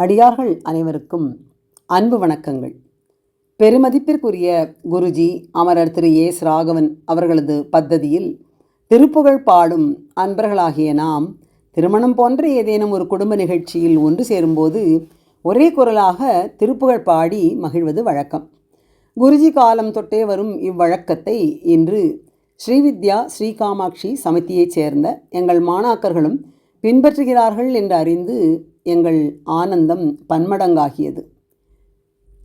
அடியார்கள் அனைவருக்கும் அன்பு வணக்கங்கள். பெருமதிப்பிற்குரிய குருஜி அமரர் திரு ஏஸ் ராகவன் அவர்களது பத்ததியில் திருப்புகழ் பாடும் அன்பர்களாகிய நாம் திருமணம் போன்ற ஏதேனும் ஒரு குடும்ப நிகழ்ச்சியில் ஒன்று சேரும்போது ஒரே குரலாக திருப்புகழ் பாடி மகிழ்வது வழக்கம். குருஜி காலம் தொட்டே வரும் இவ்வழக்கத்தை இன்று ஸ்ரீவித்யா ஸ்ரீகாமாட்சி சமிதியைச் சேர்ந்த எங்கள் மாணாக்கர்களும் பின்பற்றுகிறார்கள் என்று அறிந்து எங்கள் ஆனந்தம் பன்மடங்காகியது.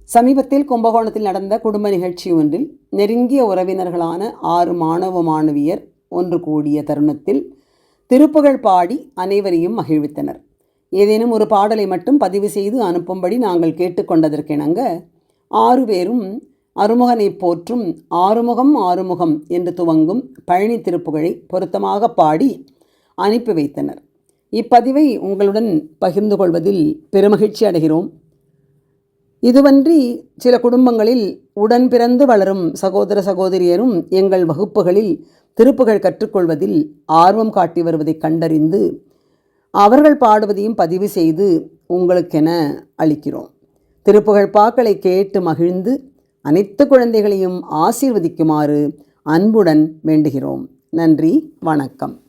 சமீபத்தில் கும்பகோணத்தில் நடந்த குடும்ப நிகழ்ச்சி ஒன்றில் நெருங்கிய உறவினர்களான ஆறு மாணவ மாணவியர் ஒன்று கூடிய தருணத்தில் திருப்புகழ் பாடி அனைவரையும் மகிழ்வித்தனர். ஏதேனும் ஒரு பாடலை மட்டும் பதிவு செய்து அனுப்பும்படி நாங்கள் கேட்டுக்கொண்டதற்கிணங்க ஆறு பேரும் அருமுகனை போற்றும் ஆறுமுகம் ஆறுமுகம் என்று துவங்கும் பழனி திருப்புகழை பொருத்தமாக பாடி அனுப்பி வைத்தனர். இப்பதிவை உங்களுடன் பகிர்ந்து கொள்வதில் பெருமகிழ்ச்சி அடைகிறோம். இதுவன்றி சில குடும்பங்களில் உடன் பிறந்து வளரும் சகோதர சகோதரியரும் எங்கள் வகுப்புகளில் திருப்புகள் கற்றுக்கொள்வதில் ஆர்வம் காட்டி வருவதை கண்டறிந்து அவர்கள் பாடுவதையும் பதிவு செய்து உங்களுக்கென அளிக்கிறோம். திருப்புகழ் பாக்களை கேட்டு மகிழ்ந்து அனைத்து குழந்தைகளையும் ஆசீர்வதிக்குமாறு அன்புடன் வேண்டுகிறோம். நன்றி வணக்கம்.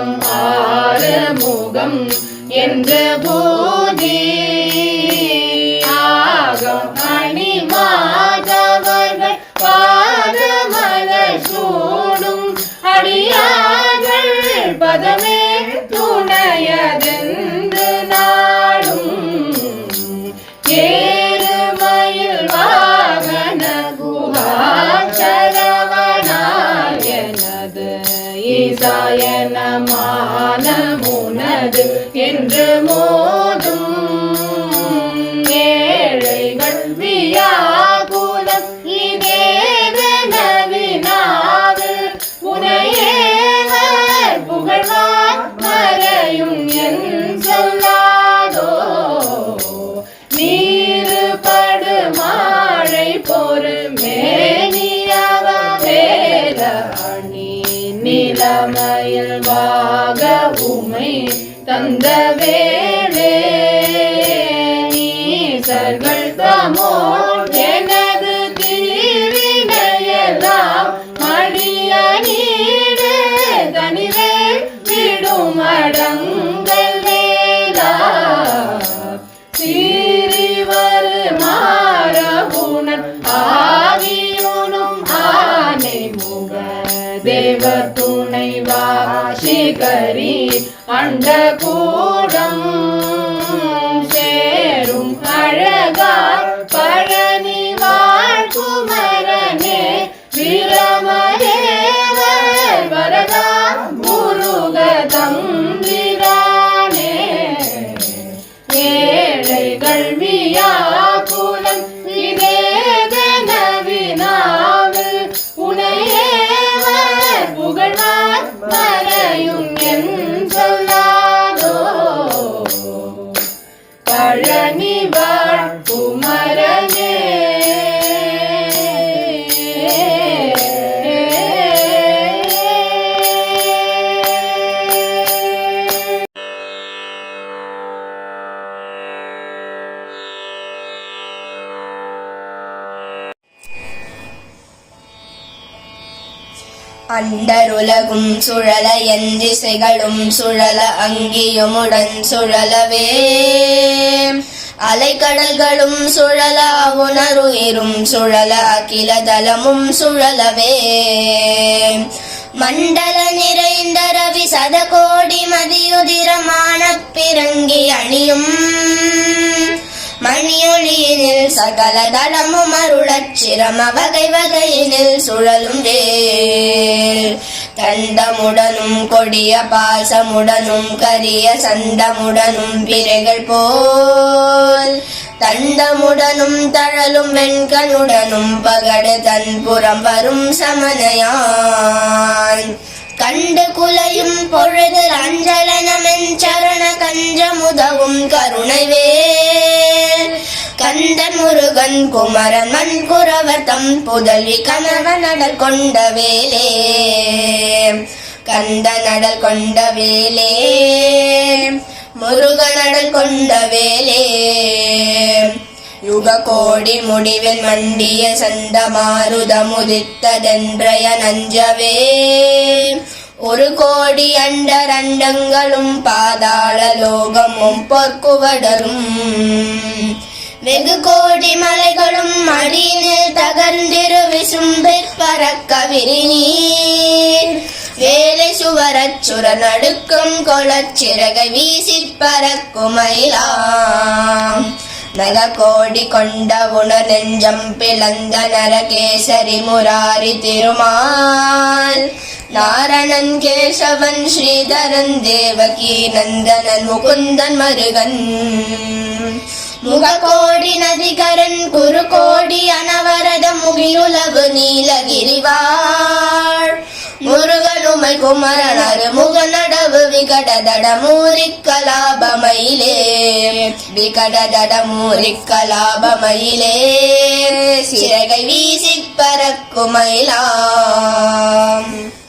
முகம் ஆறுமுகம் ஆறுமுகம் என்று போதி ஆகம் என்று மோதும். நிலமையில் உமை தந்த வேளே. நீசர்கள் தமோ எனது தீவினையெல்லாம் மடிய நீடு. தனிவே விடும் அடங்கள் வேலா சீரிவர் மாறகுணன் ஆவியுனும் ஆனை முக தேவ துணைவா. கரி அண்ட கூடம் அண்டருலகும் சுழல என் திசைகளும் சுழல அங்கியுமுடன் சுழலவே. அலைக்கடல்களும் சுழல உணருயிரும் சுழல அகில தலமும் சுழலவே. மண்டல நிறைந்த ரவி சதகோடி மதியுதிரமான பிறங்கி அணியும் மணியொளியினில் சகல தளமும் அருளச்சிரம வகை வகையினில் சுழலும் வேல். தண்டமுடனும் கொடிய பாசமுடனும் கரிய சண்டமுடனும் பிறைகள் போல். தண்டமுடனும் தழலும் வெண்கணுடனும் பகடு தன் புறம் வரும் சமனையான். கண்டு குலையும் பொழுது அஞ்சலனமென் சரண கஞ்சமுதவும் கருணைவே கந்தன் முருகன் குமரன் மண் குறவர் தம் புதல்வி கணவன் அடல் கொண்ட வேலே. கந்த நடல் கொண்ட வேலே. முருக நடல் கொண்ட வேலே. யுக கோடி முடிவில் மண்டிய சந்த மாருத முதித்ததென்றய நஞ்சவே. ஒரு கோடி அண்டர் அண்டங்களும் பாதாள லோகமும் பொற்குவடரும் வெகு கோடி மலைகளும் அடியில் தகர்ந்திரு விசும்பில் பறக்க விரிநீர். வேலை சுவரச்சுர நடுக்கும் கொளச் வீசி பறக்குமயிலாம் நக கோடி கொண்ட உண நெஞ்சம் பிளந்த நரகேசரி முராரி திருமால். நாரணன் கேசவன் ஸ்ரீதரன் தேவகி நந்தனன் முகுந்தன் மருகன். முககோடி நதிகரன் குறுகோடி அனவரத முகிலுலகு நீலகிரிவாள். முருகனுமை குமரனரு முகநடவு விகடதட மூரிக்கலாபமயிலே விகடதட மூரிக்கலாபமயிலே சிறகை வீசிப் பறக்குமயிலாம்